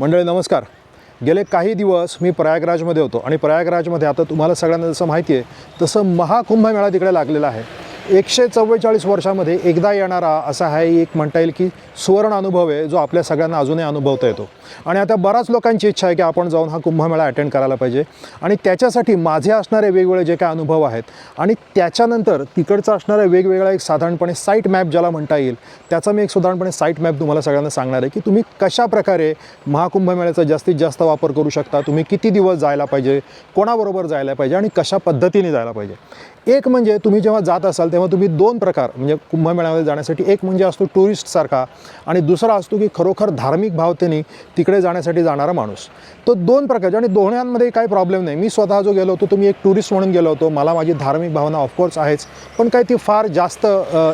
मंडळी नमस्कार. गेले काही दिवस मी प्रयागराजमध्ये होतो आणि प्रयागराजमध्ये आता तुम्हाला सगळ्यांना जसं माहिती आहे तसं महाकुंभमेळा तिकडे लागलेला आहे. एकशे चव्वेचाळीस वर्षामध्ये एकदा येणारा असा हा एक म्हणता येईल की सुवर्ण अनुभव आहे जो आपल्या सगळ्यांना अजूनही अनुभवता येतो. आणि आता बऱ्याच लोकांची इच्छा आहे की आपण जाऊन हा कुंभमेळा अटेंड करायला पाहिजे. आणि त्याच्यासाठी माझे असणारे वेगवेगळे जे काय अनुभव आहेत आणि त्याच्यानंतर तिकडचा असणारा वेगवेगळा एक साधारणपणे साईट मॅप ज्याला म्हणता येईल त्याचा मी एक साधारणपणे साईट मॅप तुम्हाला सगळ्यांना सांगणार आहे की तुम्ही कशा प्रकारे महाकुंभमेळ्याचा जास्तीत जास्त वापर करू शकता तुम्ही किती दिवस जायला पाहिजे कोणाबरोबर जायला पाहिजे आणि कशा पद्धतीने जायला पाहिजे. एक म्हणजे तुम्ही जेव्हा जात असाल तेव्हा तुम्ही दोन प्रकार म्हणजे कुंभमेळ्यामध्ये जाण्यासाठी एक म्हणजे असतो टुरिस्टसारखा आणि दुसरा असतो की खरोखर धार्मिक भावतेने तिकडे जाण्यासाठी जाणारा माणूस. तो दोन प्रकारचे आणि दोन्यांमध्ये काही प्रॉब्लेम नाही. मी स्वतः जो गेलो होतो तुम्ही एक टुरिस्ट म्हणून गेलो होतो. मला माझी धार्मिक भावना ऑफकोर्स आहेच पण काही ती फार जास्त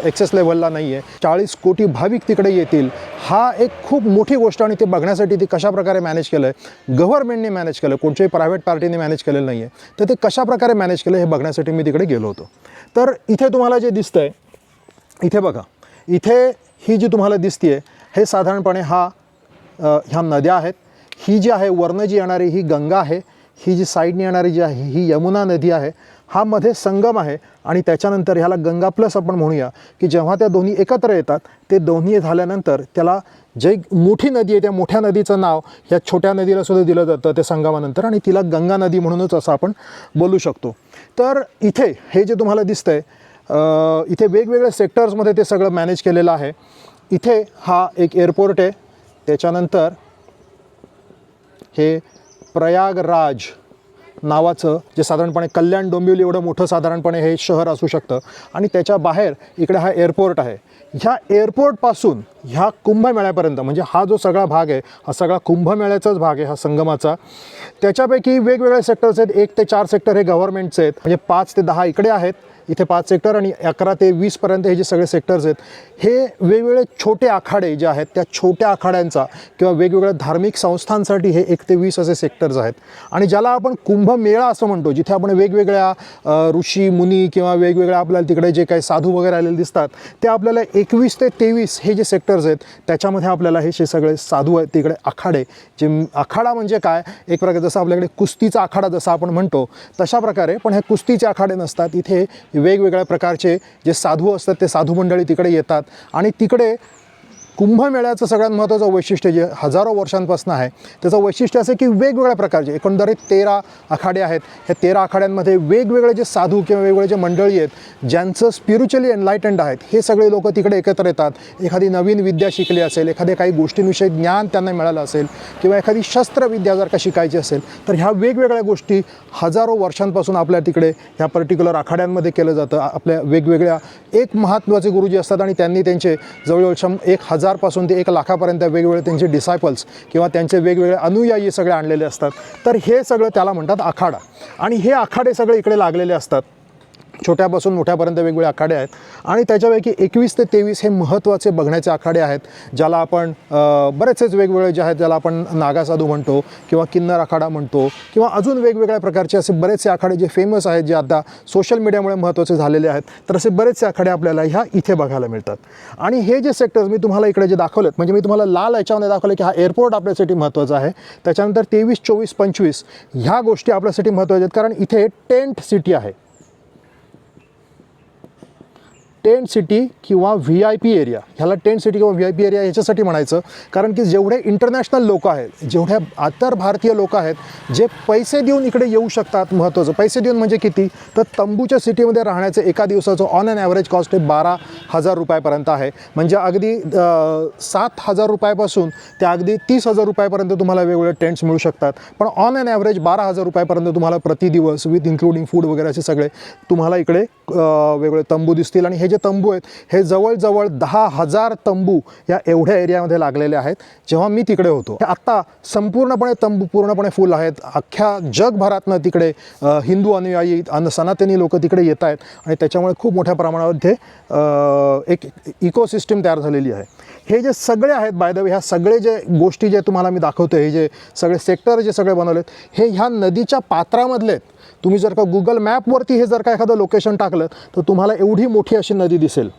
एक्सेस लेवलला नाही आहे चाळीस कोटी भाविक तिकडे येतील. हा एक खूप मोठी गोष्ट आणि ते बघण्यासाठी ते कशाप्रकारे मॅनेज केलं आहे गव्हर्नमेंटने मॅनेज केलं कोणत्याही प्रायव्हेट पार्टीने मॅनेज केलेलं नाही आहे तर ते कशा प्रकारे मॅनेज केलं हे बघण्यासाठी मी तिकडे गेलो. होतो. तर इथे तुम्हाला जे दिसतं आहे इथे बघा इथे ही जी तुम्हाला दिसते हे साधारणपणे हा ह्या नद्या आहेत. ही जी आहे वर्ण जी येणारी ही गंगा आहे ही जी साईडने येणारी जी आहे ही यमुना नदी आहे हा मध्ये संगम आहे आणि त्याच्यानंतर ह्याला गंगा प्लस आपण म्हणूया की जेव्हा त्या दोन्ही एकत्र येतात ते दोन्ही झाल्यानंतर त्याला जे मोठी नदी आहे त्या मोठ्या नदीचं नाव ह्या छोट्या नदीला सुद्धा दिलं जातं त्या संगमानंतर. आणि तिला गंगा नदी म्हणूनच असं आपण बोलू शकतो. तर इथे हे जे तुम्हाला दिसतंय इथे वेगवेगळ्या सेक्टर्समध्ये ते सगळं मॅनेज केलेलं आहे. इथे हा एक एअरपोर्ट आहे. त्याच्यानंतर हे प्रयागराज नावाचं जे साधारणपणे कल्याण डोंबिवली एवढं मोठं साधारणपणे हे शहर असू शकतं. आणि त्याच्या बाहेर इकडे हा एअरपोर्ट आहे. ह्या एअरपोर्टपासून ह्या कुंभमेळ्यापर्यंत म्हणजे हा जो सगळा भाग आहे हा सगळा कुंभमेळ्याचाच भाग आहे हा संगमाचा. त्याच्यापैकी वेगवेगळे सेक्टर्स आहेत. एक ते चार सेक्टर हे गव्हर्नमेंटचे आहेत. म्हणजे पाच ते दहा इकडे आहेत. इथे पाच सेक्टर आणि अकरा ते वीसपर्यंत हे जे सगळे सेक्टर्स आहेत हे वेगवेगळे छोटे आखाडे जे आहेत त्या छोट्या आखाड्यांचा किंवा वेगवेगळ्या धार्मिक संस्थांसाठी हे एक ते वीस असे सेक्टर्स आहेत. आणि ज्याला आपण कुंभमेळा असं म्हणतो जिथे आपण वेगवेगळ्या ऋषी मुनी किंवा वेगवेगळ्या आपल्याला तिकडे जे काही साधू वगैरे आलेले दिसतात ते आपल्याला एकवीस ते तेवीस हे जे सेक्टर्स आहेत त्याच्यामध्ये आपल्याला हे सगळे साधू आहेत तिकडे आखाडे. जे आखाडा म्हणजे काय? एक प्रकारे जसं आपल्याकडे कुस्तीचा आखाडा जसा आपण म्हणतो तशा प्रकारे पण हे कुस्तीचे आखाडे नसतात. इथे वेगवेगळ्या प्रकारचे जे साधू असतात ते साधू मंडळी तिकडे येतात. आणि तिकडे कुंभमेळ्याचं सगळ्यात महत्त्वाचं वैशिष्ट्य जे हजारो वर्षांपासून आहे त्याचं वैशिष्ट्य असं की वेगवेगळ्या प्रकारचे एकंदरीत तेरा आखाडे आहेत. ह्या तेरा आखाड्यांमध्ये वेगवेगळे जे साधू किंवा वेगवेगळे जे मंडळी आहेत ज्यांचं स्पिरिच्युअली एनलायटंड आहेत हे सगळे लोक तिकडे एकत्र येतात. एखादी नवीन विद्या शिकली असेल एखाद्या काही गोष्टींविषयी ज्ञान त्यांना मिळालं असेल किंवा एखादी शस्त्रविद्या जर का शिकायची असेल तर ह्या वेगवेगळ्या गोष्टी हजारो वर्षांपासून आपल्या तिकडे ह्या पर्टिक्युलर आखाड्यांमध्ये केलं जातं. आपल्या वेगवेगळ्या एक महत्त्वाचे गुरुजी असतात आणि त्यांनी त्यांचे जवळजवळ शं एक हजारपासून ते एक लाखापर्यंत वेगवेगळे त्यांचे डिसायपल्स किंवा त्यांचे वेगवेगळे अनुयायी सगळे आणलेले असतात. तर हे सगळं त्याला म्हणतात आखाडा. आणि हे आखाडे सगळे इकडे लागलेले असतात. छोट्यापासून मोठ्यापर्यंत वेगवेगळे आखाडे आहेत. आणि त्याच्यापैकी एकवीस ते तेवीस हे महत्त्वाचे बघण्याचे आखाडे आहेत ज्याला आपण बरेचसेच वेगवेगळे जे आहेत ज्याला आपण नागासाधू म्हणतो किंवा किन्नर आखाडा म्हणतो किंवा अजून वेगवेगळ्या प्रकारचे असे बरेचसे आखाडे जे फेमस आहेत जे आता सोशल मीडियामुळे महत्त्वाचे झालेले आहेत तर असे बरेचसे आखाडे आपल्याला ह्या इथे बघायला मिळतात. आणि हे जे सेक्टर्स मी तुम्हाला इकडे जे दाखवलेत म्हणजे मी तुम्हाला लाल याच्यामध्ये दाखवलं की हा एअरपोर्ट आपल्यासाठी महत्त्वाचा आहे. त्याच्यानंतर तेवीस चोवीस पंचवीस ह्या गोष्टी आपल्यासाठी महत्त्वाच्या आहेत कारण इथे टेंट सिटी आहे. टेंट सिटी किंवा व्ही आय पी एरिया. ह्याला टेंट सिटी किंवा व्ही आय पी एरिया याच्यासाठी म्हणायचं कारण की जेवढे इंटरनॅशनल लोक आहेत जेवढ्या आतर भारतीय लोक आहेत जे पैसे देऊन इकडे येऊ शकतात महत्त्वाचं पैसे देऊन म्हणजे किती? तर तंबूच्या सिटीमध्ये राहण्याचं एका दिवसाचं ऑन अन ॲव्हरेज कॉस्ट हे बारा हजार रुपयापर्यंत आहे. म्हणजे अगदी सात हजार रुपयापासून ते अगदी तीस हजार रुपयापर्यंत तुम्हाला वेगवेगळे टेंट्स मिळू शकतात. पण ऑन अन ॲव्हरेज बारा हजार रुपयापर्यंत तुम्हाला प्रति दिवस विथ इन्क्लुडिंग फूड वगैरे असे सगळे तुम्हाला इकडे वेगवेगळे तंबू दिसतील. आणि हे जे तंबू आहेत हे जवळजवळ दहा हजार तंबू या एवढ्या एरियामध्ये लागलेले आहेत. जेव्हा मी तिकडे होतो आत्ता संपूर्णपणे तंबू पूर्णपणे फुल आहेत. अख्ख्या जगभरातनं तिकडे हिंदू अनुयायी अन सनातनी लोक तिकडे येत आहेत आणि त्याच्यामुळे खूप मोठ्या प्रमाणामध्ये ते एक इकोसिस्टीम तयार झालेली आहे. हे जे सगळे आहेत बाय द वे ह्या सगळे जे गोष्टी जे तुम्हाला मी दाखवतो हे जे सगळे सेक्टर जे सगळे बनवलेत हे ह्या नदीच्या पात्रामधले आहेत. तुम्ही जर का गुगल मॅपवरती हे जर का एखादं लोकेशन टाकलं तर तुम्हाला एवढी मोठी अशी नदी दिसेल.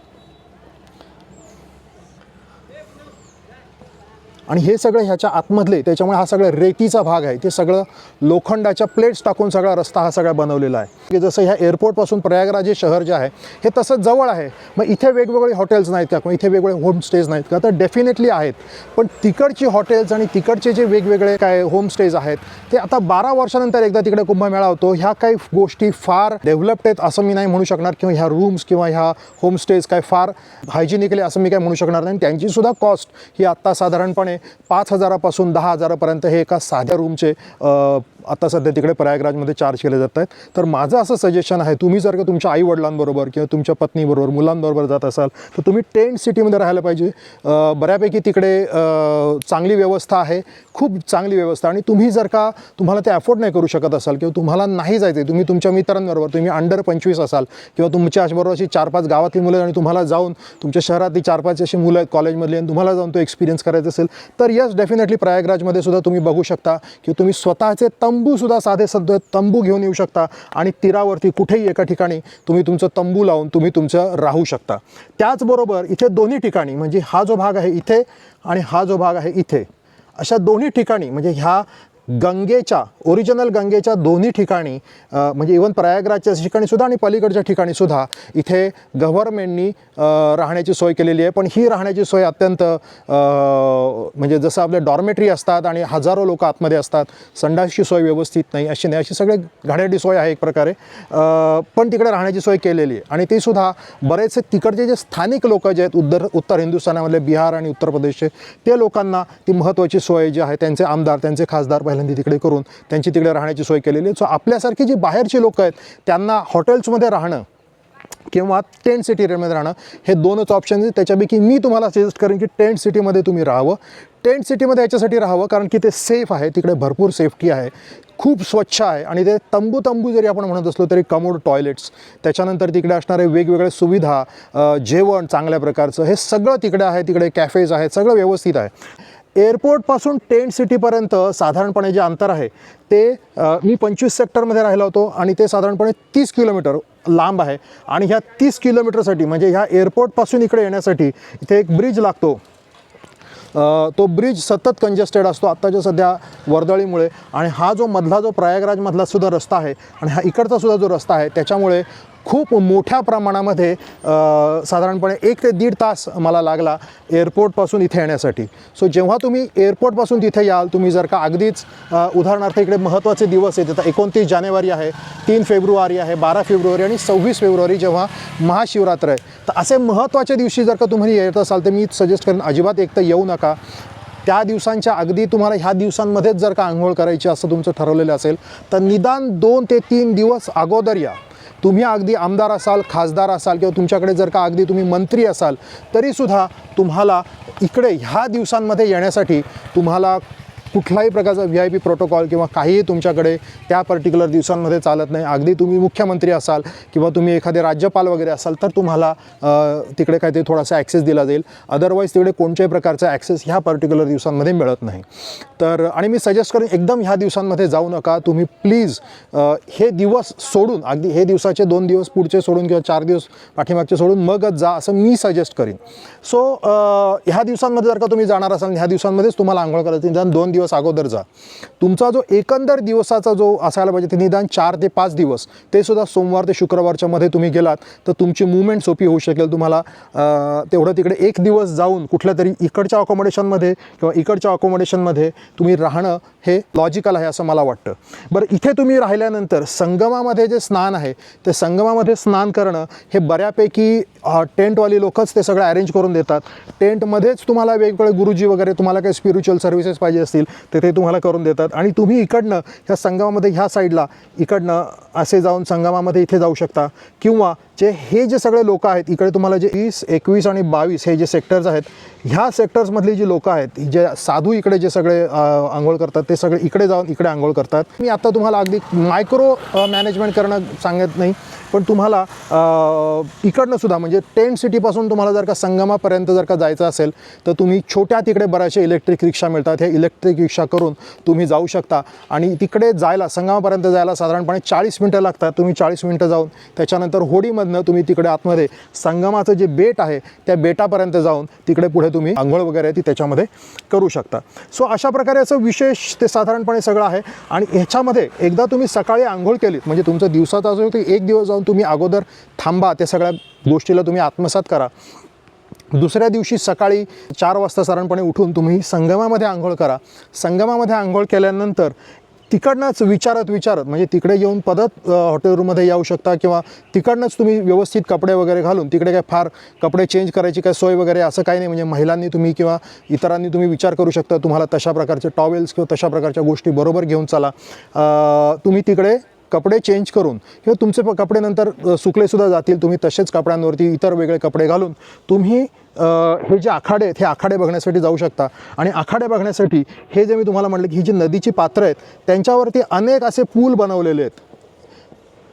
आणि हे सगळं ह्याच्या आतमधले त्याच्यामुळे हा सगळं रेतीचा भाग आहे. ते सगळं लोखंडाच्या प्लेट्स टाकून सगळा रस्ता हा सगळा बनवलेला आहे. की जसं ह्या एअरपोर्टपासून प्रयागराज हे शहर जे आहे हे तसं जवळ आहे. मग इथे वेगवेगळे हॉटेल्स नाहीत का? किंवा इथे वेगवेगळे होमस्टेज नाहीत का? तर डेफिनेटली आहेत. पण तिकडची हॉटेल्स आणि तिकडचे जे वेगवेगळे काय होमस्टेज आहेत ते आता बारा वर्षानंतर एकदा तिकडे कुंभमेळा होतो. ह्या काही गोष्टी फार डेव्हलप्ड आहेत असं मी नाही म्हणू शकणार किंवा ह्या रूम्स किंवा ह्या होमस्टेज काय फार हायजिनिकली असं मी काय म्हणू शकणार नाही. त्यांची सुद्धा कॉस्ट ही आत्ता साधारणपणे पाच हजारापासून दहा हजारापर्यंत हे एका साध्या रूमचे आता सध्या तिकडे प्रयागराजमध्ये चार्ज केले जात आहेत. तर माझं असं सजेशन आहे तुम्ही जर का तुमच्या आई वडिलांबरोबर किंवा तुमच्या पत्नीबरोबर मुलांबरोबर जात असाल तर तुम्ही टेंट सिटीमध्ये राहायला पाहिजे. बऱ्यापैकी तिकडे चांगली व्यवस्था आहे खूप चांगली व्यवस्था आणि तुम्ही जर का तुम्हाला ते अफोर्ड नाही करू शकत असाल किंवा तुम्हाला नाही जायचं तुम्ही तुमच्या मित्रांबरोबर तुम्ही अंडर पंचवीस असाल किंवा तुमच्याबरोबर अशी चार पाच गावातली मुलं आणि तुम्हाला जाऊन तुमच्या शहरातली चार पाच अशी मुलं आहेत कॉलेजमधली आणि तुम्हाला जाऊन तो एक्सपिरियन्स करायचा असेल तर यस डेफिनेटली प्रयागराजमध्ये सुद्धा तुम्ही बघू शकता की तुम्ही स्वतःचे तंबूसुद्धा साधे सध्या तंबू घेऊन येऊ शकता. आणि तीरावरती कुठेही एका ठिकाणी तुम्ही तुमचं तंबू लावून तुम्ही तुमचं राहू शकता. त्याचबरोबर इथे दोन्ही ठिकाणी म्हणजे हा जो भाग आहे इथे आणि हा जो भाग आहे इथे अशा दोन्ही ठिकाणी म्हणजे ह्या गंगेच्या ओरिजिनल गंगेच्या दोन्ही ठिकाणी म्हणजे इवन प्रयागराजच्या ठिकाणी सुद्धा आणि पलीकडच्या ठिकाणी सुद्धा इथे गव्हर्मेंटनी राहण्याची सोय केलेली आहे. पण ही राहण्याची सोय अत्यंत म्हणजे जसं आपले डॉर्मेटरी असतात आणि हजारो लोक आतमध्ये असतात संडासची सोय व्यवस्थित नाही अशी नाही. अशी सगळे घाण्याची सोय आहे एक प्रकारे. पण तिकडे राहण्याची सोय केलेली आहे. आणि ते सुद्धा बरेचसे तिकडचे जे स्थानिक लोक जे आहेत उत्तर उत्तर हिंदुस्थानामधले बिहार आणि उत्तर प्रदेशचे ते लोकांना ती महत्त्वाची सोय जी आहे त्यांचे आमदार त्यांचे खासदार पहिल्यांदा तिकडे करून त्यांची तिकडे राहण्याची सोय केलेली आहे. सो आपल्यासारखी जी बाहेरचे लोक आहेत त्यांना हॉटेल्समध्ये राहणं किंवा टेंट सिटी रेटमध्ये राहणं हे दोनच ऑप्शन आहेत. त्याच्यापैकी मी तुम्हाला सजेस्ट करेन की टेंट सिटीमध्ये तुम्ही राहावं. टेंट सिटीमध्ये याच्यासाठी राहावं कारण की ते सेफ आहे. तिकडे भरपूर सेफ्टी आहे. खूप स्वच्छ आहे. आणि ते तंबू तंबू जरी आपण म्हणत असलो तरी कमोड टॉयलेट्स त्याच्यानंतर तिकडे असणारे वेगवेगळे सुविधा जेवण चांगल्या प्रकारचं हे सगळं तिकडे आहे. तिकडे कॅफेज आहेत. सगळं व्यवस्थित आहे. एअरपोर्टपासून टेंट सिटीपर्यंत साधारणपणे जे अंतर आहे ते मी पंचवीस सेक्टरमध्ये राहिला होतो आणि ते साधारणपणे तीस किलोमीटर लांब आहे. आणि ह्या तीस किलोमीटरसाठी म्हणजे ह्या एअरपोर्टपासून इकडे येण्यासाठी इथे एक ब्रिज लागतो. तो ब्रिज सतत कंजेस्टेड असतो. आत्ताच्या सध्या वर्दळीमुळे. आणि हा जो मधला जो प्रयागराजमधला सुद्धा रस्ता आहे आणि हा इकडचा सुद्धा जो रस्ता आहे त्याच्यामुळे खूप मोठ्या प्रमाणामध्ये साधारणपणे एक ते दीड तास मला लागला एअरपोर्टपासून इथे येण्यासाठी. सो जेव्हा तुम्ही एअरपोर्टपासून तिथे याल तुम्ही जर का अगदीच उदाहरणार्थ इकडे महत्त्वाचे दिवस आहेत आता एकोणतीस जानेवारी आहे तीन फेब्रुवारी आहे बारा फेब्रुवारी आणि सव्वीस फेब्रुवारी जेव्हा महाशिवरात्र आहे तर असे महत्त्वाच्या दिवशी जर का तुम्ही येत असाल तर मी सजेस्ट करेन अजिबात एक तर येऊ नका. त्या दिवसांच्या अगदी तुम्हाला ह्या दिवसांमध्येच जर का आंघोळ करायची असं तुमचं ठरवलेलं असेल तर निदान दोन ते तीन दिवस अगोदर या. तुम्ही अगदी आमदार असाल खासदार असाल किंवा तुमच्याकडे जर का अगदी तुम्ही मंत्री असाल तरीसुद्धा तुम्हाला इकडे ह्या दिवसांमध्ये येण्यासाठी तुम्हाला कुठलाही प्रकारचा व्ही आय पी प्रोटोकॉल किंवा काहीही तुमच्याकडे त्या पर्टिक्युलर दिवसांमध्ये चालत नाही. अगदी तुम्ही मुख्यमंत्री असाल किंवा तुम्ही एखादे राज्यपाल वगैरे असाल तर तुम्हाला तिकडे काहीतरी थोडासा ॲक्सेस दिला जाईल. अदरवाईज तिकडे कोणत्याही प्रकारचा ॲक्सेस ह्या पर्टिक्युलर दिवसांमध्ये मिळत नाही. तर आणि मी सजेस्ट करेन एकदम ह्या दिवसांमध्ये जाऊ नका. तुम्ही प्लीज हे दिवस सोडून अगदी हे दिवसाचे दोन दिवस पुढचे सोडून किंवा चार दिवस पाठीमागचे सोडून मगच जा असं मी सजेस्ट करीन. सो ह्या दिवसांमध्ये जर का तुम्ही जाणार असाल ह्या दिवसांमध्येच तुम्हाला आंघोळ करायची निदान दोन दिवस अगोदर जा तुमचा जो एकंदर दिवसाचा जो असायला पाहिजे ते निदान चार ते पाच दिवस. ते सुद्धा सोमवार ते शुक्रवारच्या मध्ये तुम्ही गेलात तर तुमची मुवमेंट सोपी होऊ शकेल तुम्हाला. तेवढं तिकडे एक दिवस जाऊन कुठल्या तरी इकडच्या अकोमोडेशनमध्ये किंवा इकडच्या अकोमोडेशनमध्ये तुम्ही राहणं हे लॉजिकल आहे असं मला वाटतं. बरं इथे तुम्ही राहिल्यानंतर संगमामध्ये जे स्नान आहे ते संगमामध्ये स्नान करणं हे बऱ्यापैकी टेंटवाली लोकच ते सगळं अरेंज करून देतात. टेंटमध्येच तुम्हाला वेगवेगळे गुरुजी वगैरे तुम्हाला काही स्पिरिच्युअल सर्व्हिसेस पाहिजे असतील तर ते तुम्हाला करून देतात. आणि तुम्ही इकडनं ह्या संगमामध्ये ह्या साईडला इकडनं असे जाऊन संगमामध्ये इथे जाऊ शकता. किंवा जे हे जे सगळे लोक आहेत इकडे तुम्हाला जे वीस एकवीस आणि बावीस हे जे सेक्टर्स आहेत ह्या सेक्टर्समधली जी लोकं आहेत जे साधू इकडे जे सगळे आंघोळ करतात ते सगळे इकडे जाऊन इकडे आंघोळ करतात. मी आता तुम्हाला अगदी मायक्रो मॅनेजमेंट करणं सांगत नाही पण तुम्हाला इकडनं सुद्धा म्हणजे टेंट सिटीपासून तुम्हाला जर का संगमापर्यंत जर का जायचं असेल तर तुम्ही छोट्या तिकडे बऱ्याचशा इलेक्ट्रिक रिक्षा मिळतात. ह्या इलेक्ट्रिक रिक्षा करून तुम्ही जाऊ शकता. आणि तिकडे जायला संगमापर्यंत जायला साधारणपणे चाळीस मिनटं लागतात. तुम्ही चाळीस मिनटं जाऊन त्याच्यानंतर होडीमधनं तिकडनं तुम्ही तिकडे आतमध्ये संगमाचं जे बेट आहे त्या बेटापर्यंत जाऊन तिकडे पुढे तुम्ही आंघोळ वगैरे आहे ती त्याच्यामध्ये करू शकता. सो अशा प्रकारे असं विशेष ते साधारणपणे सगळं आहे. आणि ह्याच्यामध्ये एकदा तुम्ही सकाळी आंघोळ केलीत म्हणजे तुमचं दिवसाचा असो की एक दिवस जाऊन तुम्ही अगोदर थांबा त्या सगळ्या गोष्टीला तुम्ही आत्मसात करा. दुसऱ्या दिवशी सकाळी चार वाजता साधारणपणे उठून तुम्ही संगमामध्ये आंघोळ करा. संगमामध्ये आंघोळ केल्यानंतर तिकडनंच विचारत विचारत म्हणजे तिकडे येऊन परत हॉटेल रूममध्ये येऊ शकता किंवा तिकडनंच तुम्ही व्यवस्थित कपडे वगैरे घालून तिकडे काय फार कपडे चेंज करायची काय सोय वगैरे असं काही नाही म्हणजे महिलांनी तुम्ही किंवा इतरांनी तुम्ही विचार करू शकता तुम्हाला तशा प्रकारचे टॉवेल्स किंवा तशा प्रकारच्या गोष्टी बरोबर घेऊन चला. तुम्ही तिकडे कपडे चेंज करून किंवा तुमचे प- कपडे नंतर सुकलेसुद्धा जातील तुम्ही तसेच कपड्यांवरती इतर वेगळे कपडे घालून तुम्ही हे जे आखाडे आहेत हे आखाडे बघण्यासाठी जाऊ शकता. आणि आखाडे बघण्यासाठी हे जे मी तुम्हाला म्हटलं की ही जी नदीची पात्रं आहेत त्यांच्यावरती अनेक असे पूल बनवलेले आहेत.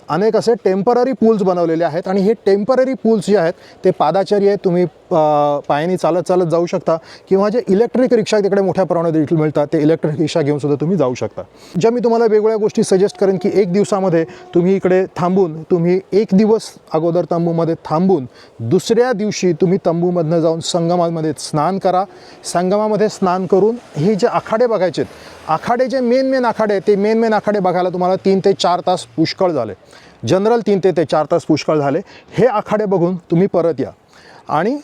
अनेक असे टेंपररी पूल्स बनवलेले आहेत आणि हे टेंपररी पूल्स जे आहेत ते पादाचारी आहेत. तुम्ही पायानी पायाने चालत चालत जाऊ शकता किंवा जे इलेक्ट्रिक रिक्षा तिकडे मोठ्या प्रमाणात देखील मिळतात. ते इलेक्ट्रिक रिक्षा घेऊन सुद्धा तुम्ही जाऊ शकता. ज्या मी तुम्हाला वेगवेगळ्या गोष्टी सजेस्ट करेन की एक दिवसामध्ये तुम्ही इकडे थांबून तुम्ही एक दिवस अगोदर तंबूमध्ये थांबून दुसऱ्या दिवशी तुम्ही तंबूमधनं जाऊन संगमामध्ये स्नान करा. संगमामध्ये स्नान करून हे जे आखाडे बघायचे आहेत आखाडे जे मेन मेन आखाडे आहेत ते मेन मेन आखाडे बघायला तुम्हाला तीन ते चार तास पुष्कळ झाले. जनरल तीन ते ते चार तास पुष्कळ झाले. हे आखाडे बघून तुम्ही परत या. आणि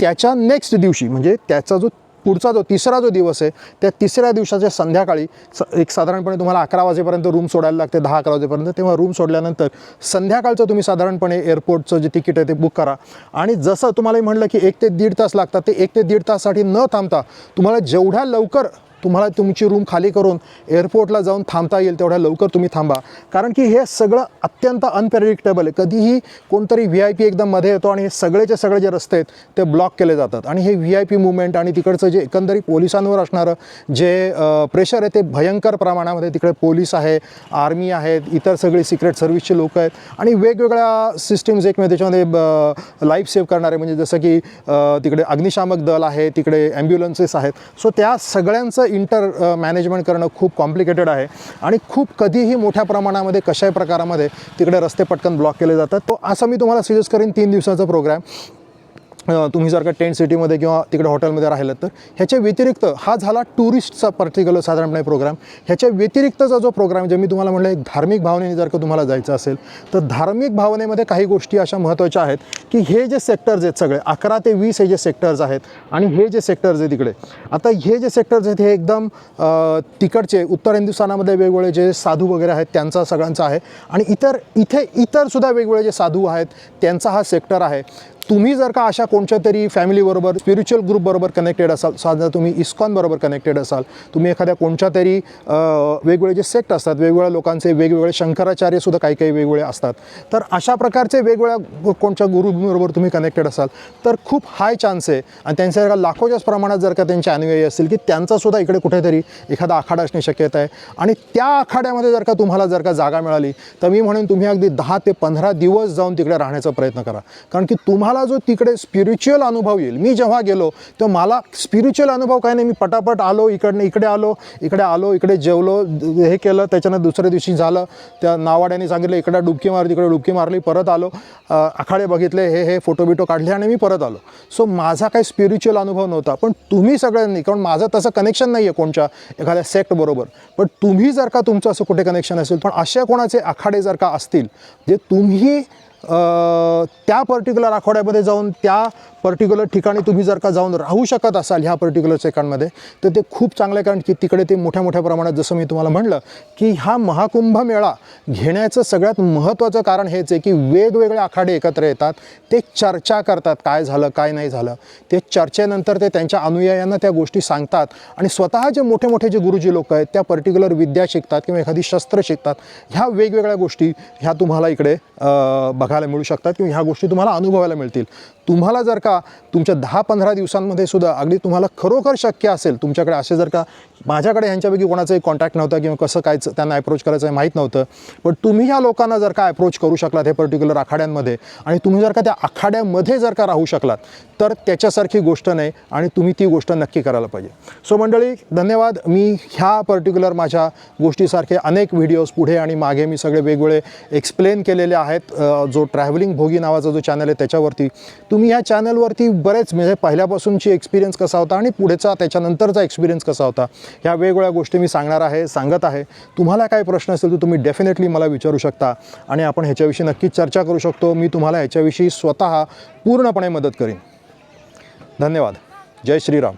त्याच्या नेक्स्ट दिवशी म्हणजे त्याचा जो पुढचा जो तिसरा जो दिवस आहे त्या तिसऱ्या दिवसाच्या संध्याकाळी स एक साधारणपणे तुम्हाला अकरा वाजेपर्यंत रूम सोडायला लागते दहा अकरा वाजेपर्यंत. तेव्हा रूम सोडल्यानंतर संध्याकाळचं तुम्ही साधारणपणे एअरपोर्टचं जे तिकीट आहे ते बुक करा. आणि जसं तुम्हाला म्हणलं की एक ते दीड तास लागतात ते एक ते दीड ताससाठी न थांबता तुम्हाला जेवढ्या लवकर तुम्हाला तुमची रूम खाली करून एअरपोर्टला जाऊन थांबता येईल तेवढ्या लवकर तुम्ही थांबा. कारण की हे सगळं अत्यंत अनप्रेडिक्टेबल आहे. कधीही कोणतरी व्ही आय पी एकदम मध्ये येतो आणि हे सगळेचे सगळे जे रस्ते आहेत ते ब्लॉक केले जातात. आणि हे व्ही आय पी मुवमेंट आणि तिकडचं जे एकंदरीत पोलिसांवर असणारं जे प्रेशर आहे ते भयंकर प्रमाणामध्ये तिकडे पोलीस आहे आर्मी आहेत इतर सगळी सिक्रेट सर्व्हिसचे लोक आहेत. आणि वेगवेगळ्या सिस्टीम्स एक म्हणजे त्याच्यामध्ये लाईफ सेव्ह करणारे म्हणजे जसं की तिकडे अग्निशामक दल आहे तिकडे ॲम्ब्युलन्सेस आहेत. सो त्या सगळ्यांचं इंटर मॅनेजमेंट करणं खूप कॉम्प्लिकेटेड आहे. आणि खूप कधीही मोठ्या प्रमाणामध्ये कशाही प्रकारामध्ये तिकडे रस्ते पटकन ब्लॉक केले जातात. तो असं मी तुम्हाला सजेस्ट करेन तीन दिवसाचा प्रोग्राम तुम्ही जर का टेंट सिटीमध्ये किंवा तिकडे हॉटेलमध्ये राहिलं तर ह्याच्या व्यतिरिक्त हा झाला टुरिस्टचा पर्टिक्युलर साधारणपणे प्रोग्राम ह्याच्या व्यतिरिक्तचा जो प्रोग्राम जे मी तुम्हाला म्हटलं एक धार्मिक भावनेने जर का तुम्हाला जायचं असेल तर धार्मिक भावनेमध्ये काही गोष्टी अशा महत्त्वाच्या आहेत की हे जे सेक्टर्स आहेत सगळे अकरा ते वीस हे जे सेक्टर्स आहेत आणि हे जे सेक्टर्स आहेत तिकडे आता हे जे सेक्टर्स आहेत हे एकदम तिकडचे उत्तर हिंदुस्थानामध्ये वेगवेगळे जे साधू वगैरे आहेत त्यांचा सगळ्यांचा आहे. आणि इतर इथे इतर सुद्धा वेगवेगळे जे साधू आहेत त्यांचा हा सेक्टर आहे. तुम्ही जर का अशा कोणत्या तरी फॅमिलीबरोबर स्पिरिच्युअल ग्रुपबरोबर कनेक्टेड असाल साधारण तुम्ही इस्कॉनबरोबर कनेक्टेड असाल तुम्ही एखाद्या कोणत्या तरी वेगवेगळे जे सेक्ट असतात वेगवेगळ्या लोकांचे वेगवेगळे शंकराचार्यसुद्धा काही काही वेगवेगळे असतात. तर अशा प्रकारचे वेगवेगळ्या कोणत्या गुरुबरोबर तुम्ही कनेक्टेड असाल तर खूप हाय चान्स आहे. आणि त्यांच्या जर का लाखोच्याच प्रमाणात जर का त्यांचे अनुयायी असतील की त्यांचासुद्धा इकडे कुठेतरी एखादा आखाडा असणे शक्यता आहे. आणि त्या आखाड्यामध्ये जर का तुम्हाला जर का जागा मिळाली तर मी म्हणेन तुम्ही अगदी दहा ते पंधरा दिवस जाऊन तिकडे राहण्याचा प्रयत्न करा. कारण की तुम्हाला जो तिकडे स्पिरिच्युअल अनुभव येईल मी जेव्हा गेलो तेव्हा मला स्पिरिच्युअल अनुभव काय नाही मी पटापट आलो इकडनं इकडे आलो इकडे आलो इकडे जेवलो हे केलं त्याच्यानं दुसऱ्या दिवशी झालं त्या नावाड्याने सांगितलं इकडे डुबकी मारली तिकडे डुबकी मारली परत आलो आखाडे बघितले हे हे फोटो बिटो काढले आणि मी परत आलो. सो माझा काही स्पिरिच्युअल अनुभव नव्हता पण तुम्ही सगळ्यांनी कारण माझं तसं कनेक्शन नाही आहे कोणच्या एखाद्या सेक्टबरोबर पण तुम्ही जर का तुमचं असं कुठे कनेक्शन असेल पण अशा कोणाचे आखाडे जर का असतील जे तुम्ही त्या पर्टिक्युलर आठवड्यामध्ये जाऊन त्या पर्टिक्युलर ठिकाणी तुम्ही जर का जाऊन राहू शकत असाल ह्या पर्टिक्युलर सेकंडमध्ये तर ते खूप चांगलं आहे. कारण की तिकडे ते मोठ्या मोठ्या प्रमाणात जसं मी तुम्हाला म्हणलं की हा महाकुंभ मेळा घेण्याचं सगळ्यात महत्त्वाचं कारण हेच आहे की वेगवेगळे आखाडे एकत्र येतात ते चर्चा करतात काय झालं काय नाही झालं. ते चर्चेनंतर ते त्यांच्या अनुयायांना त्या गोष्टी सांगतात आणि स्वतः जे मोठे मोठे जे गुरुजी लोक आहेत त्या पर्टिक्युलर विद्या शिकतात किंवा एखादी शस्त्र शिकतात ह्या वेगवेगळ्या गोष्टी ह्या तुम्हाला इकडे बघा बघायला मिळू शकतात किंवा ह्या गोष्टी तुम्हाला अनुभवायला मिळतील. तुम्हाला जर का तुमच्या दहा पंधरा दिवसांमध्ये सुद्धा अगदी तुम्हाला खरोखर शक्य असेल तुमच्याकडे असे जर का माझ्याकडे ह्यांच्यापैकी कोणाचाही कॉन्टॅक्ट नव्हता किंवा कसं काय त्यांना अप्रोच करायचं आहे माहीत नव्हतं. पण तुम्ही ह्या लोकांना जर का अप्रोच करू शकलात हे पर्टिक्युलर आखाड्यांमध्ये आणि तुम्ही जर का त्या आखाड्यामध्ये जर का राहू शकलात तर त्याच्यासारखी गोष्ट नाही आणि तुम्ही ती गोष्ट नक्की करायला पाहिजे. सो मंडळी धन्यवाद. मी ह्या पर्टिक्युलर माझ्या गोष्टीसारखे अनेक व्हिडिओज पुढे आणि मागे मी सगळे वेगवेगळे एक्सप्लेन केलेले आहेत. जो ट्रॅव्हलिंग भोगी नावाचा जो चॅनल आहे त्याच्यावरती. तुम्ही ह्या चॅनलवरती बरेच म्हणजे पहिल्यापासूनची एक्सपिरियन्स कसा होता आणि पुढेचा त्याच्यानंतरचा एक्सपिरियन्स कसा होता ह्या वेगवेगळ्या गोष्टी मी सांगणार आहे सांगत आहे. तुम्हाला काय प्रश्न असेल तर तुम्ही डेफिनेटली मला विचारू शकता आणि आपण ह्याच्याविषयी नक्कीच चर्चा करू शकतो. मी तुम्हाला ह्याच्याविषयी स्वतः पूर्णपणे मदत करीन. धन्यवाद. जय श्रीराम.